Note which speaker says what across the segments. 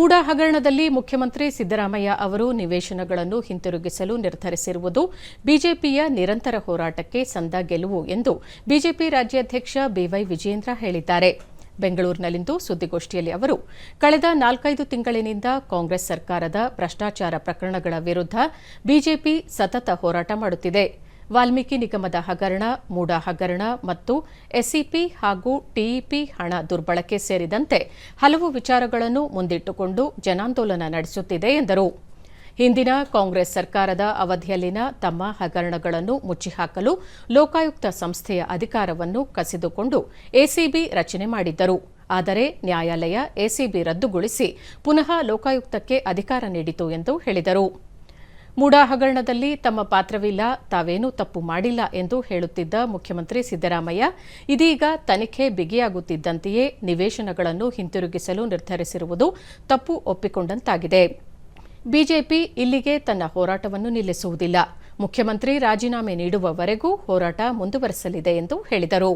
Speaker 1: ಮೂಡ ಹಗರಣದಲ್ಲಿ ಮುಖ್ಯಮಂತ್ರಿ ಸಿದ್ದರಾಮಯ್ಯ ಅವರು ನಿವೇಶನಗಳನ್ನು ಹಿಂತಿರುಗಿಸಲು ನಿರ್ಧರಿಸಿರುವುದು ಬಿಜೆಪಿಯ ನಿರಂತರ ಹೋರಾಟಕ್ಕೆ ಸಂದ ಗೆಲುವು ಎಂದು ಬಿಜೆಪಿ ರಾಜ್ಯಾಧ್ಯಕ್ಷ ಬಿವೈ ವಿಜೇಂದ್ರ ಹೇಳಿದ್ದಾರೆ. ಬೆಂಗಳೂರಿನಲ್ಲಿಂದು ಸುದ್ದಿಗೋಷ್ಠಿಯಲ್ಲಿ ಅವರು, ಕಳೆದ ನಾಲ್ಕೈದು ತಿಂಗಳಿನಿಂದ ಕಾಂಗ್ರೆಸ್ ಸರ್ಕಾರದ ಭ್ರಷ್ಟಾಚಾರ ಪ್ರಕರಣಗಳ ವಿರುದ್ಧ ಬಿಜೆಪಿ ಸತತ ಹೋರಾಟ ಮಾಡುತ್ತಿದೆ. ವಾಲ್ಮೀಕಿ ನಿಗಮದ ಹಗರಣ ಮೂಡ ಹಗರಣ ಮತ್ತು ಎಸ್ಇಪಿ ಹಾಗೂ ಟಿಇಪಿ ಹಣ ದುರ್ಬಳಕೆ ಸೇರಿದಂತೆ ಹಲವು ವಿಚಾರಗಳನ್ನು ಮುಂದಿಟ್ಟುಕೊಂಡು ಜನಾಂದೋಲನ ನಡೆಸುತ್ತಿದೆ ಎಂದರು. ಹಿಂದಿನ ಕಾಂಗ್ರೆಸ್ ಸರ್ಕಾರದ ಅವಧಿಯಲ್ಲಿನ ತಮ್ಮ ಹಗರಣಗಳನ್ನು ಮುಚ್ಚಿಹಾಕಲು ಲೋಕಾಯುಕ್ತ ಸಂಸ್ಥೆಯ ಅಧಿಕಾರವನ್ನು ಕಸಿದುಕೊಂಡು ಎಸಿಬಿ ರಚನೆ ಮಾಡಿದ್ದರು. ಆದರೆ ನ್ಯಾಯಾಲಯ ಎಸಿಬಿ ರದ್ದುಗೊಳಿಸಿ ಪುನಃ ಲೋಕಾಯುಕ್ತಕ್ಕೆ ಅಧಿಕಾರ ನೀಡಿತು ಎಂದು ಹೇಳಿದರು. ಮೂಡಾ ಹಗರಣದಲ್ಲಿ ತಮ್ಮ ಪಾತ್ರವಿಲ್ಲ, ತಾವೇನೂ ತಪ್ಪು ಮಾಡಿಲ್ಲ ಎಂದು ಹೇಳುತ್ತಿದ್ದ ಮುಖ್ಯಮಂತ್ರಿ ಸಿದ್ದರಾಮಯ್ಯ, ಇದೀಗ ತನಿಖೆ ಬಿಗಿಯಾಗುತ್ತಿದ್ದಂತೆಯೇ ನಿವೇಶನಗಳನ್ನು ಹಿಂತಿರುಗಿಸಲು ನಿರ್ಧರಿಸಿರುವುದು ತಪ್ಪು ಒಪ್ಪಿಕೊಂಡಂತಾಗಿದೆ. ಬಿಜೆಪಿ ಇಲ್ಲಿಗೆ ತನ್ನ ಹೋರಾಟವನ್ನು ನಿಲ್ಲಿಸುವುದಿಲ್ಲ. ಮುಖ್ಯಮಂತ್ರಿ ರಾಜೀನಾಮೆ ನೀಡುವವರೆಗೂ ಹೋರಾಟ ಮುಂದುವರೆಸಲಿದೆ ಎಂದು ಹೇಳಿದರು.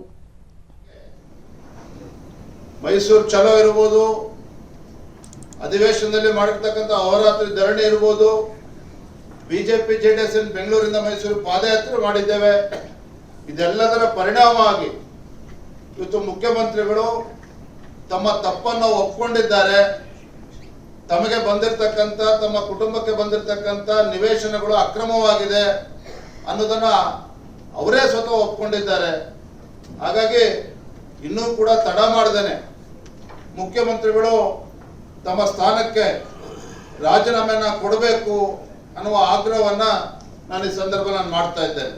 Speaker 2: ಮೈಸೂರು ಚಲೋ ಇರ್ಬೋದು, ಅಧಿವೇಶನದಲ್ಲಿ ಮಾಡಿರ್ತಕ್ಕಂಥ ಅಹೋರಾತ್ರಿ ಧರಣಿ ಇರ್ಬೋದು ಬಿಜೆಪಿ ಜೆ ಡಿ ಎಸ್ ಬೆಂಗಳೂರಿಂದ ಮೈಸೂರು ಪಾದಯಾತ್ರೆ ಮಾಡಿದ್ದೇವೆ. ಇದೆಲ್ಲದರ ಪರಿಣಾಮವಾಗಿ ಇವತ್ತು ಮುಖ್ಯಮಂತ್ರಿಗಳು ತಮ್ಮ ತಪ್ಪನ್ನು ಒಪ್ಕೊಂಡಿದ್ದಾರೆ. ತಮಗೆ ಬಂದಿರತಕ್ಕಂಥ, ತಮ್ಮ ಕುಟುಂಬಕ್ಕೆ ಬಂದಿರತಕ್ಕಂಥ ನಿವೇಶನಗಳು ಅಕ್ರಮವಾಗಿದೆ ಅನ್ನೋದನ್ನ ಅವರೇ ಸ್ವತಃ ಒಪ್ಕೊಂಡಿದ್ದಾರೆ. ಹಾಗಾಗಿ ಇನ್ನೂ ಕೂಡ ತಡ ಮಾಡ್ದೇನೆ ಮುಖ್ಯಮಂತ್ರಿಗಳು ತಮ್ಮ ಸ್ಥಾನಕ್ಕೆ ರಾಜೀನಾಮೆನ ಕೊಡಬೇಕು. ಅನ್ನುವ ಆಗ್ರಹವನ್ನ ನಾನು ಈ ಸಂದರ್ಭ ನಾನು ಮಾಡ್ತಾ ಇದ್ದೇನೆ.